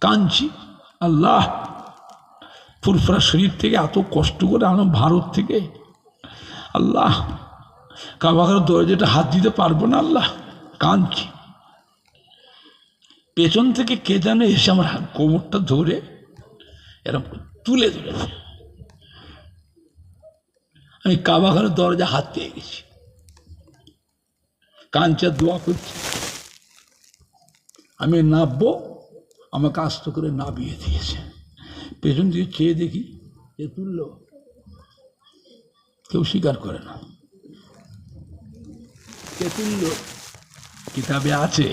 কাঞ্চি, আল্লাহ, ফুরফুরা শরীর থেকে এত কষ্ট করে আনলাম ভারত থেকে। আল্লাহ কাবাঘর দরজাটা হাত দিতে পারব না আল্লাহ কাঁদছি পেছন থেকে কে জানে এসে আমার কোমরটা ধরে এরকম তুলে ধরেছে। আমি কাবাঘরের দরজা হাত পেয়ে গেছি। কাঞ্চার দোয়া করছি। আমি নাববো আমাকে আস্ত করে নাবিয়ে দিয়েছে। পেছন দিকে চেয়ে দেখি এ তুললো কেউ স্বীকার করে না। কে তুললো কিতাবে আছে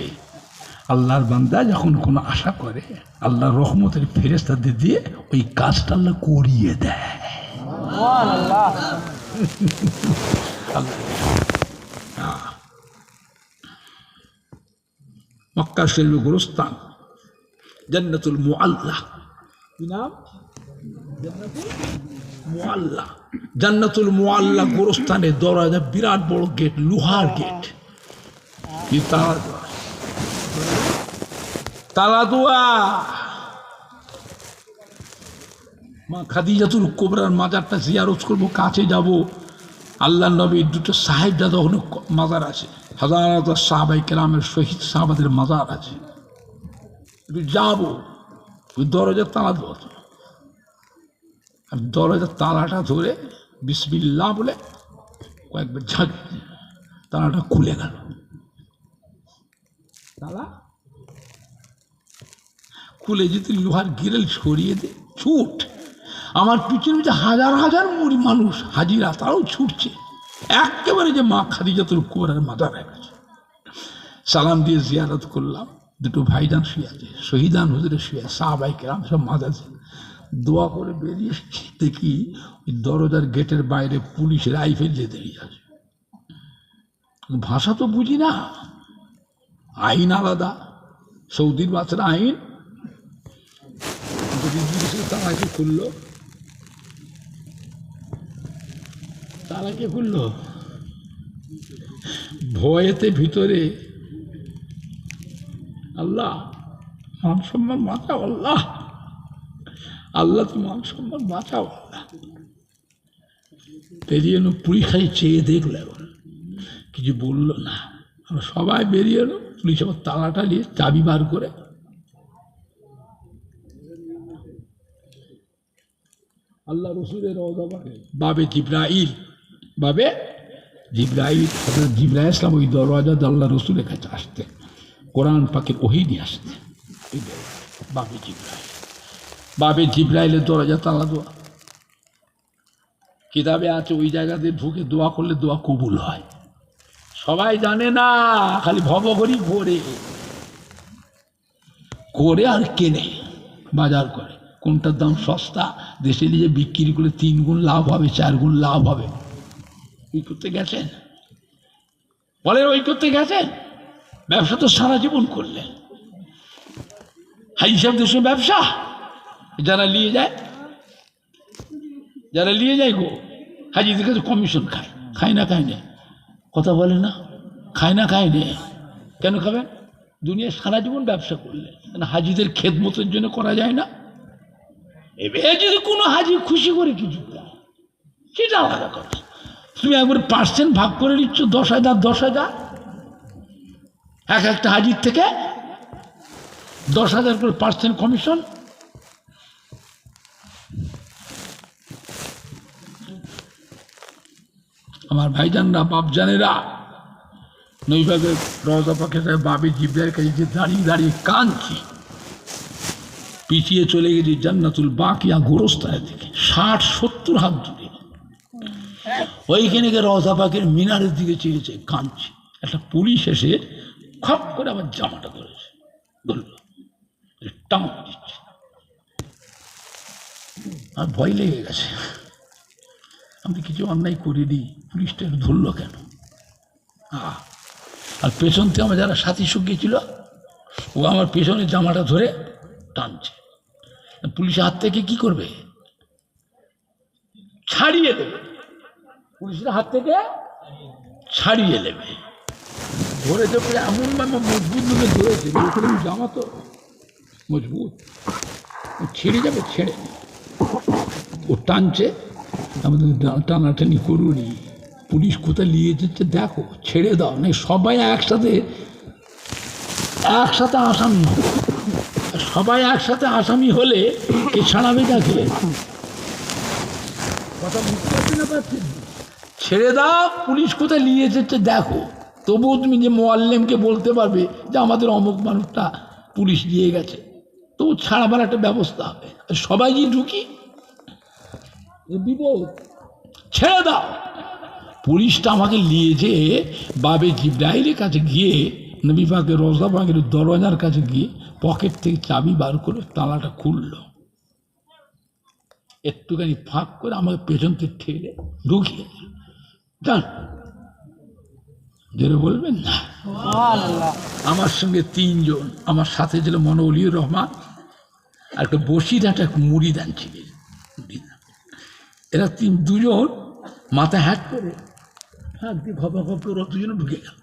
আল্লাহর বান্দা যখন কোনো আশা করে আল্লাহর রহমতের ফেরেস্তাদের দিয়ে ওই কাজটা আল্লাহ করিয়ে দেয়। আল্লাহ। মক্কা শরীফ গুরুস্তান জান্নাতুল মুআল্লা। কি নাম? মুআল্লা। জান্নাতুল মুআল্লা গোরস্থানে দরজা, বিরাট বড় গেট, লোহার গেট। কি তালা দেওয়া তালা দেওয়া মা খাদিজাতুল কোবরার মাজারটা জিয়ারত করব, কাছে যাব। আল্লাহ নবীর দুটো সাহেব দাদা ওখানে মাজার আছে। হাজার হাজার সাহাবাই কেরামের শহীদ সাহাবাদের মাজার আছে। একটু যাব। ওই দরজার তালা দেওয়া। আর দরজার তালাটা ধরে বিসমিল্লা বলে কয়েকবার ঝাঁক তালাটা খুলে গেল। তালা খুলে যদি লোহার গিরেল ছড়িয়ে দে, ছুট। আমার পিছনে যে হাজার হাজার মুড়ি মানুষ হাজিরা, তারাও ছুটছে। একেবারে যে মা খাদিজাতুল কুবরার মাথা হয়ে গেছে। সালাম দিয়ে জিয়ারত করলাম। দুটো ভাইজান শুয়ে আছে, শহীদান হুজুরে শুয়ে সাহাবাই কেরাম সব মাঝাছে দোয়া করে বেরিয়ে দেখি ওই দরজার গেটের বাইরে পুলিশ রাইফেল দিয়ে দাঁড়িয়ে আছে। ভাষা তো বুঝি না। আইন আলাদা। সৌদির বাচ্চারা আইন। যদি জিজ্ঞেস তারাকে খুললো তারাকে খুললো ভয়েতে ভিতরে আল্লাহ, মান সম্মান বাঁচাও আল্লাহ। আল্লাহ তো মান সম্মান বাঁচাও আল্লাহ। বেরিয়ে এলো পুলিশ খালি চেয়ে দেখল এখন। কিছু বলল না। আমরা সবাই বেরিয়ে এলো, পুলিশ আবার তালাটা নিয়ে চাবি বার করে। আল্লাহ রসুলের রওজাবাগে বাবে জিব্রাইল। বাবে জিব্রাইল হজরত জিব্রাইল ইসলাম ওই দরওয়াজা আল্লাহ রসুলের কাছে আসতেন কোরআন পাকের ওহি নিয়ে আসতেন বাবে জিব্রাইল। বাবে জিব্রাইলের দরজা তালা দোয়া। কিতাবে আছে, ওই জায়গাতে ঢুকে দোয়া করলে দোয়া কবুল হয়। সবাই জানে না, খালি ভব করি ঘোরে করে আর কেনে, বাজার করে। কোনটার দাম সস্তা? দেশে নিয়ে বিক্রি করে তিন গুণ লাভ হবে, চার গুণ লাভ হবে। ওই করতে গেছেন? বলেন ওই করতে গেছেন? ব্যবসা তো সারা জীবন করলেন। হাই হিসাব দেশের ব্যবসা? যারা নিয়ে যায়, যারা নিয়ে যায় গো, হাজিদের কাছে কমিশন খায়। খায় না খায় না। কথা বলে না, খায় না খায় না। কেন খাবেন? দুনিয়া সারা জীবন ব্যবসা করলে হাজিদের খেদমতের জন্য করা যায় না? এবার যদি কোনো হাজি খুশি করে কিছু সেটা আলাদা কথা। তুমি একবার পার্সেন্ট ভাগ করে নিচ্ছ, দশ হাজার দশ হাজার? এক একটা হাজির থেকে দশ হাজার করে পার্সেন্ট কমিশন? আমার ভাইজানরা, বাপজানেরা নৈভাবে রওজা পাখে বাবে জিব্রাইল কাছে যে দাঁড়িয়ে দাঁড়িয়ে কাঁদছি। পিছিয়ে চলে গেছি জান্নাতুল বাকিয়া গোরস্থানের দিকে। ষাট, সত্তর হাত দূরে। ওইখানে গিয়ে রওজা পাখির মিনারের দিকে চেয়েছে কাঁদছি। একটা পুলিশ এসে খপ করে আমার জামাটা ধরেছে। ধরলো। টান দিচ্ছে। আর ভয় লেগে গেছে। আমি কিছু অন্যায় করিনি। পুলিশটা একটু ধরলো কেন? আর পেছন থেকে আমার যারা সাথী সঙ্গী ছিল, ও আমার পেছনে জামাটা ধরে টানছে। পুলিশের হাত থেকে কি করবে? ছাড়িয়ে দেবে। পুলিশের হাত থেকে ছাড়িয়ে নেবে। ধরে দেবে এমন মানে মজবুত ভাবে ধরেছে জামা তো মজবুত। ছেড়ে যাবে, ছেড়ে। ও টানছে, আমাদের টানাটানি করুনি। পুলিশ কোথায় নিয়ে যাচ্ছে দেখো, ছেড়ে দাও, না সবাই একসাথে একসাথে আসামি। সবাই একসাথে আসামি হলে কে ছাড়াবে তাকে কথা বুঝতে পারছি না পারছেন? ছেড়ে দাও, পুলিশ কোথায় নিয়ে যাচ্ছে দেখো। তবুও তুমি যে মোয়াল্লেমকে বলতে পারবে যে আমাদের অমুক মানুষটা পুলিশ দিয়ে গেছে। তবু ছাড়াবার একটা ব্যবস্থা হবে। আর সবাই যে ঢুকি। বিপদ ছেড়ে দাও। পুলিশটা আমাকে নিয়ে যেয়ে বাবে জিব্রাইলের কাছে গিয়ে, নবী পাকের রোজা পাকের দরওয়াজার কাছে গিয়ে পকেট থেকে চাবি বার করে তালাটা খুললো। একটুখানি ফাঁক করে আমাকে পেছন থেকে ঠেলে ঢুকিয়ে দিল। যেটা বলবেন না? আমার সঙ্গে তিনজন আমার সাথে ছিল মনোলিউর রহমান আর একটা বসিরহাট এক মুড়িদান ছিলেন মুড়িদান। এরা তিন দুজন মাথা হ্যাট করে হাত দিয়ে ঘপা ঘপ করে দুজনে ঢুকে গেল।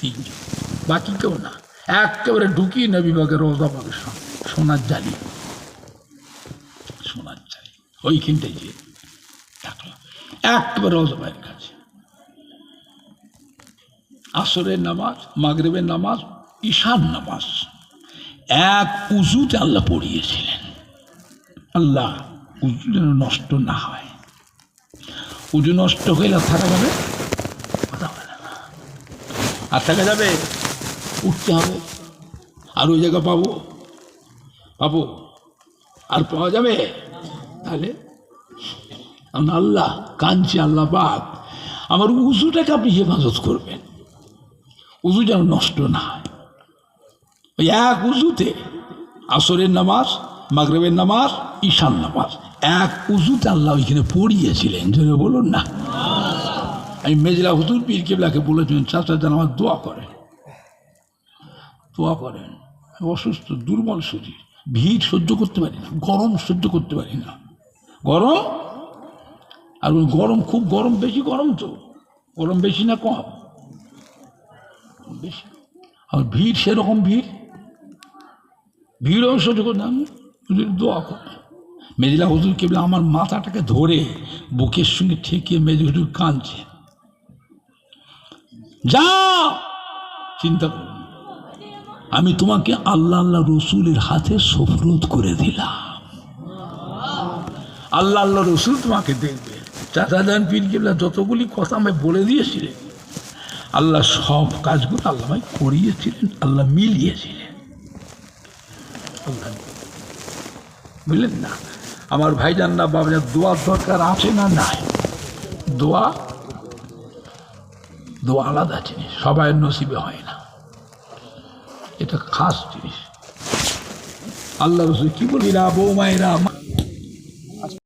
তিনজন বাকি কেউ না। একেবারে ঢুকিয়ে নবী বাগের রোজা বাগের সঙ্গে সোনার জালি। সোনার জালি ওইখানটায় ডাকলো একেবারে বাগের কাছে আসরের নামাজ, মাগরেবের নামাজ ঈশান নামাজ, এক উজুতে আল্লাহ পড়িয়েছিলেন। আল্লাহ উজু যেন নষ্ট না হয়। উজু নষ্ট হইলে থাকা যাবে। আর থাকা যাবে? উঠতে হবে। আর ওই জায়গা পাবো? পাবো। আর পাওয়া যাবে? তাহলে আমি আল্লাহ কাঞ্চি আল্লাহ পাক। আমার উজুটাকে আপনি হেফাজত করবেন। উজু যেন নষ্ট না হয়। ওই এক উজুতে আসরের নামাজ, মাগরেবের নামাজ ঈশান নামাজ, এক উজুতে আল্লাহ ওইখানে পড়িয়েছিলেন। জন্য বলুন না। আমি মেজলা হুজুর পীর কেবলাকে বলেছিলেন চাচা যেন আমার দোয়া করেন। দোয়া করেন। অসুস্থ, দুর্বল শরীর। ভিড় সহ্য করতে পারি না, গরম সহ্য করতে পারি না। গরম আর গরম, খুব গরম, বেশি গরম তো। গরম বেশি না কম? বেশি। আর ভিড় সেরকম ভিড়? ভিড়ও করতে আমি দোয়া করে। মেজিলা হুজুর কেবল আমার মাথাটাকে ধরে বুকের সঙ্গে ঠেকিয়ে মেজি হুজুর কাঁদছে। যা চিন্তা আমি তোমাকে আল্লাহ আল্লাহ রসুলের হাতে সফরত করে দিলাম। আল্লাহ আল্লাহ রসুল তোমাকে দেখবে চাচা যান পীর যতগুলি কথা আমায় বলে দিয়েছিলেন, আল্লাহ সব কাজগুলো আল্লাহ আমায় করিয়েছিলেন, আল্লাহ মিলিয়েছিলেন। আল্লাহ। বুঝলেন না? আমার ভাইজান না বাবা দোয়ার দরকার আছে না নাই? দোয়া দোয়া আলাদা জিনিস, সবাই নসিবে হয় না। এটা খাস জিনিস। আল্লাহ রসুল কি বলি রা বৌমায়েরা